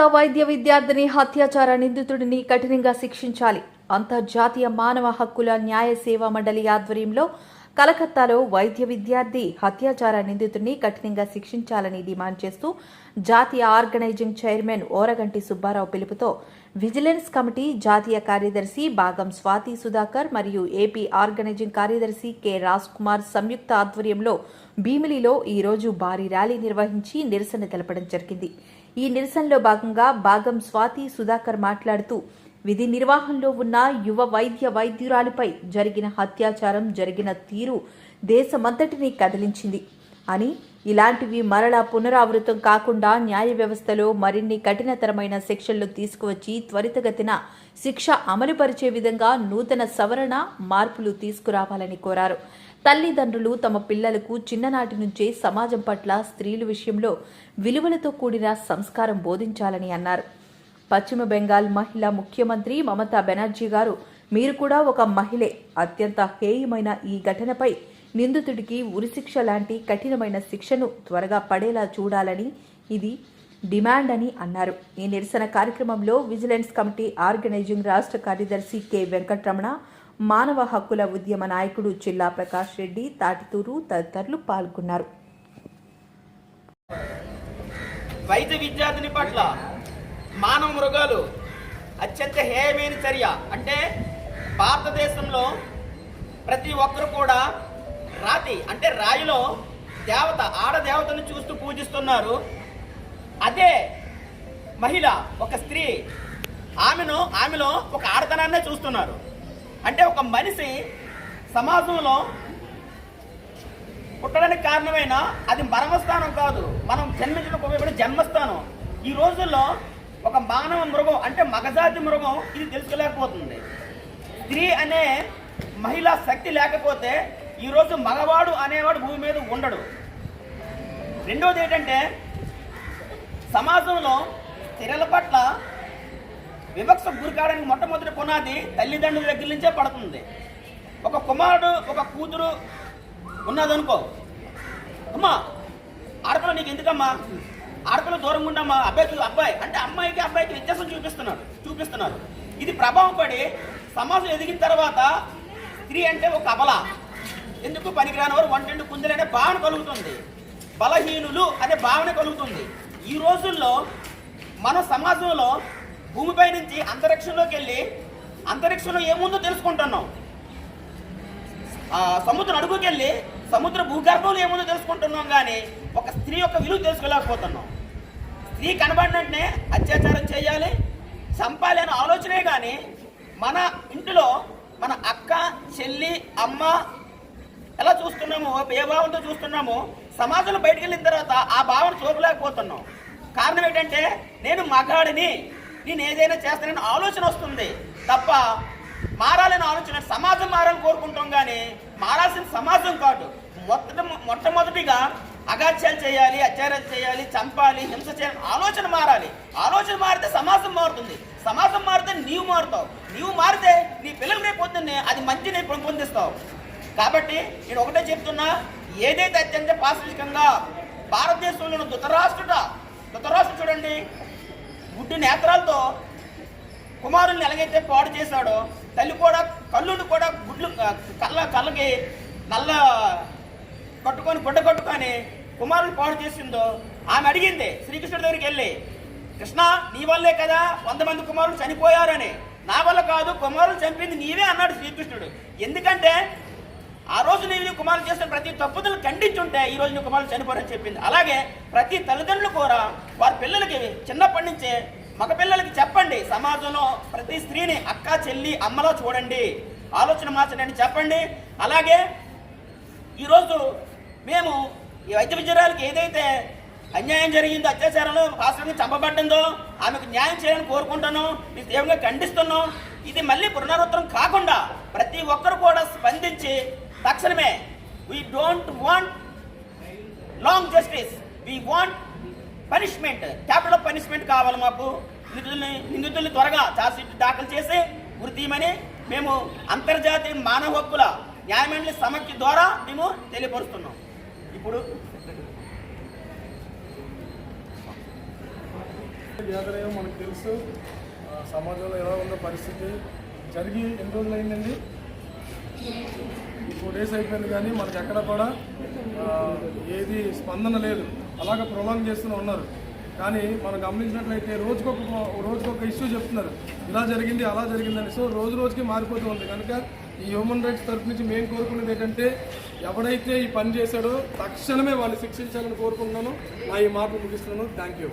కలకత్తా వైద్య విద్యార్థిని హత్యాచార నిందితుడిని కఠినంగా శిక్షించాలి. అంతర్జాతీయ మానవ హక్కుల న్యాయ సేవా మండలి ఆధ్వర్యంలో కలకత్తాలో వైద్య విద్యార్థి హత్యాచార నిందితుడిని కఠినంగా శిక్షించాలని డిమాండ్ చేస్తూ జాతీయ ఆర్గనైజింగ్ చైర్మన్ ఓరగంటి సుబ్బారావు పిలుపుతో విజిలెన్స్ కమిటీ జాతీయ కార్యదర్శి భాగం స్వాతి సుధాకర్ మరియు ఏపీ ఆర్గనైజింగ్ కార్యదర్శి కె రాజ్ కుమార్ సంయుక్త ఆధ్వర్యంలో భీమిలిలో ఈ రోజు భారీ ర్యాలీ నిర్వహించి నిరసన తెలపడం జరిగింది. ఈ నిరసనలో భాగంగా భాగం స్వాతి సుధాకర్ మాట్లాడుతూ విధి నిర్వహణలో ఉన్న యువ వైద్య వైద్యురాలిపై జరిగిన అత్యాచారం జరిగిన తీరు దేశమంతటినీ కదిలించింది అని ఇలాంటివి మరలా పునరావృతం కాకుండా న్యాయ వ్యవస్థలో మరిన్ని కఠినతరమైన శిక్షలు తీసుకువచ్చి త్వరితగతిన శిక్ష అమలుపరిచే విధంగా నూతన సవరణ మార్పులు తీసుకురావాలని కోరారు. తల్లిదండ్రులు తమ పిల్లలకు చిన్ననాటి నుంచే సమాజం పట్ల స్త్రీల విషయంలో విలువలతో కూడిన సంస్కారం బోధించాలని అన్నారు. పశ్చిమ బెంగాల్ మహిళా ముఖ్యమంత్రి మమతా బెనర్జీ గారు మీరు కూడా ఒక మహిళే. అత్యంత హేయమైన ఈ ఘటనపై నిందితుడికి ఉరిశిక్ష లాంటి కఠినమైన శిక్షను త్వరగా పడేలా చూడాలని ఇది డిమాండ్ అని అన్నారు. ఈ నిరసన కార్యక్రమంలో విజిలెన్స్ కమిటీ ఆర్గనైజింగ్ రాష్ట్ర కార్యదర్శి కె వెంకటరమణ మానవ హక్కుల ఉద్యమ నాయకుడు చిల్లా ప్రకాష్ రెడ్డి తాటితూరు తదితరులు పాల్గొన్నారు. వైద్య విద్యార్థిని పట్ల మానవ మృగాలు అత్యంత హేయమైన చర్య. అంటే భారతదేశంలో ప్రతి ఒక్కరు కూడా రాతి అంటే రాయిలో దేవత ఆడదేవతను చూస్తూ పూజిస్తున్నారు. అదే మహిళ ఒక స్త్రీ ఆమెను ఆమెలో ఒక ఆడతనాన్నే చూస్తున్నారు. అంటే ఒక మనిషి సమాజంలో పుట్టడానికి కారణమైన అది మరణస్థానం కాదు. మనం జన్మించడం ఉపయోగపడే జన్మస్థానం. ఈ రోజుల్లో ఒక మానవ మృగం అంటే మగజాతి మృగం ఇది తెలుసుకోలేకపోతుంది. స్త్రీ అనే మహిళా శక్తి లేకపోతే ఈరోజు మగవాడు అనేవాడు భూమి మీద ఉండడు. రెండోది ఏంటంటే సమాజంలో స్త్రీల పట్ల వివక్ష గురి కావడానికి మొట్టమొదటి పునాది తల్లిదండ్రుల దగ్గర నుంచే పడుతుంది. ఒక కుమారుడు ఒక కూతురు ఉన్నదనుకో. అమ్మా ఆడపిల్ల నీకు ఎందుకమ్మా? ఆడపిల్ల దూరంగా ఉండమ్మా అబ్బాయి అబ్బాయి. అంటే అమ్మాయికి అబ్బాయికి వ్యత్యాసం చూపిస్తున్నాడు చూపిస్తున్నారు ఇది ప్రభావం పడి సమాజం ఎదిగిన తర్వాత స్త్రీ అంటే ఒక అబల. ఎందుకు పనికిరాని వారు? వంటింటి కుందలు అనే భావన కలుగుతుంది. బలహీనులు అనే భావన కలుగుతుంది. ఈ రోజుల్లో మన సమాజంలో భూమిపై నుంచి అంతరిక్షంలోకి వెళ్ళి అంతరిక్షంలో ఏముందో తెలుసుకుంటున్నాం. సముద్రం అడుగుకెళ్ళి సముద్ర భూగర్భంలో ఏముందో తెలుసుకుంటున్నాం కానీ ఒక స్త్రీ యొక్క విలువ తెలుసుకోలేకపోతున్నాం. స్త్రీ కనబడినట్టునే అత్యాచారం చేయాలి చంపాలి అనే ఆలోచనే కానీ మన ఇంటిలో మన అక్క చెల్లి అమ్మ ఎలా చూస్తున్నామో ఏ భావంతో చూస్తున్నామో సమాజంలో బయటకు వెళ్ళిన తర్వాత ఆ భావన చూపలేకపోతున్నాం. కారణం ఏంటంటే నేను మగాడిని. నేను ఏదైనా చేస్తానని ఆలోచన వస్తుంది. తప్ప మారాలని ఆలోచన సమాజం మారాలని కోరుకుంటాం కానీ మారాల్సిన సమాజం కాదు. మొట్ట మొట్టమొదటిగా అగాత్యాలు చేయాలి అత్యాచారాలు చేయాలి చంపాలి హింస చేయాలి ఆలోచన మారాలి. ఆలోచన మారితే సమాజం మారుతుంది. సమాజం మారితే నీవు మారుతావు. నీవు మారితే నీ పిల్లలు రేపు పొద్దున్నే అది మంచిని పెంపొందిస్తావు. కాబట్టి నేను ఒకటే చెప్తున్నా ఏదైతే అత్యంత పాశ్వికంగా భారతదేశంలో ధృతరాష్ట్రుట దుతరాష్ట్రుడు చూడండి గుడ్డు నేత్రాలతో కుమారుల్ని ఎలాగైతే పాడు చేశాడో తల్లి కూడా కళ్ళుని కూడా గుడ్లు కళ్ళ కళ్ళకి నల్ల కట్టుకొని గుడ్డ కట్టుకొని కుమారుని పాడు చేసిందో ఆమె అడిగింది శ్రీకృష్ణుడి దగ్గరికి వెళ్ళి కృష్ణ నీ వల్లే కదా వంద మంది కుమారులు చనిపోయారని. నా వల్ల కాదు కుమారులు చంపింది నీవే అన్నాడు శ్రీకృష్ణుడు. ఎందుకంటే ఆ రోజు నీవు కుమారులు చేసిన ప్రతి తప్పుదలు ఖండించుంటే ఈ రోజు నీ కుమారులు చనిపోరని చెప్పింది. అలాగే ప్రతి తల్లిదండ్రులు కూడా వారి పిల్లలకి చిన్నప్పటి నుంచే మగ పిల్లలకి చెప్పండి. సమాజంలో ప్రతి స్త్రీని అక్క చెల్లి అమ్మలో చూడండి. ఆలోచన మార్చండి చెప్పండి. అలాగే ఈరోజు మేము ఈ వైద్య విద్యాలయాలకు ఏదైతే అన్యాయం జరిగిందో అత్యాచారంలో హాస్పిటల్కి చంపబడ్డిందో ఆమెకు న్యాయం చేయాలని కోరుకుంటున్నాం మీ తీవ్రంగా ఖండిస్తున్నాం. ఇది మళ్ళీ పునరుత్తరం కాకుండా ప్రతి ఒక్కరు కూడా స్పందించి తక్షణమే we don't want long justice we want punishment capital of punishment కావాలి మాకు. నిందితుల్ని నిందితుల్ని త్వరగా ఛార్జ్షీట్ దాఖలు చేసి గురి తీయమని మేము అంతర్జాతీయ మానవ హక్కుల న్యాయమండలి సమాఖ్య ద్వారా మేము తెలియపరుస్తున్నాం. ఇప్పుడు మనకు తెలుసు. సమాజంలో ఎలా ఉందో పరిస్థితి జరిగి ఎన్ని రోజులు అయిందండి టూ డేస్ అయిపోయింది కానీ మనకి ఎక్కడ కూడా ఏది స్పందన లేదు. అలాగ ప్రొలాంగ్ చేస్తూనే ఉన్నారు. కానీ మనం గమనించినట్లయితే రోజుకొక రోజుకొక ఇష్యూ చెప్తున్నారు. ఇలా జరిగింది అలా జరిగిందని. సో రోజు రోజుకి మారిపోతూ ఉంది. కనుక ఈ హ్యూమన్ రైట్స్ తరఫు నుంచి మేము కోరుకునేది ఏంటంటే ఎవడైతే ఈ పని చేశాడో తక్షణమే వాళ్ళు శిక్షించాలని కోరుకుంటున్నాను. నా ఈ మాట ముగిస్తున్నాను. Thank you.